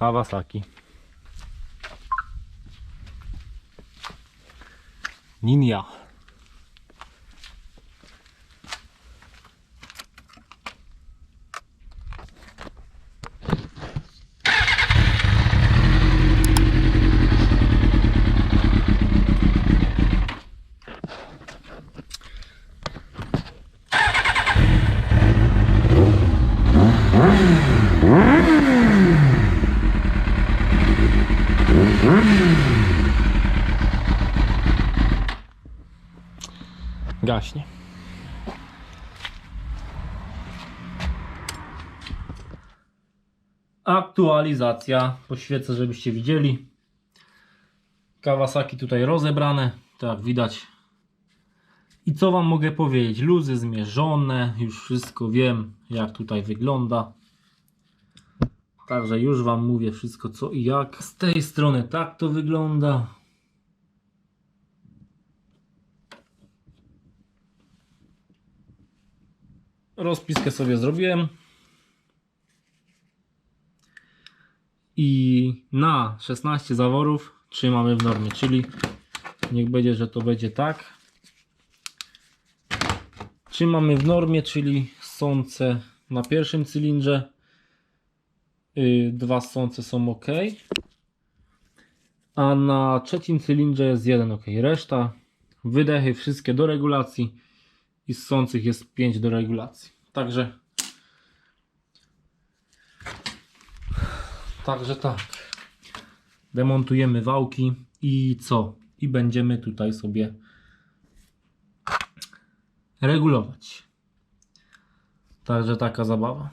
Kawasaki. Ninja. Gaśnie. Aktualizacja. Poświecę, żebyście widzieli. Kawasaki tutaj rozebrane. Tak widać. I co Wam mogę powiedzieć? Luzy zmierzone. Już wszystko wiem, jak tutaj wygląda. Także już Wam mówię wszystko co i jak. Z tej strony tak to wygląda. Rozpiskę sobie zrobiłem. I na 16 zaworów trzymamy w normie, czyli niech będzie, że to będzie tak. Trzymamy w normie, czyli sące na pierwszym cylindrze. Yy, dwa sące są ok. A na trzecim cylindrze jest jeden ok. Reszta wydechy wszystkie do regulacji i sących jest 5 do regulacji. Także Także tak. Demontujemy wałki i co? I będziemy tutaj sobie regulować. Także taka zabawa.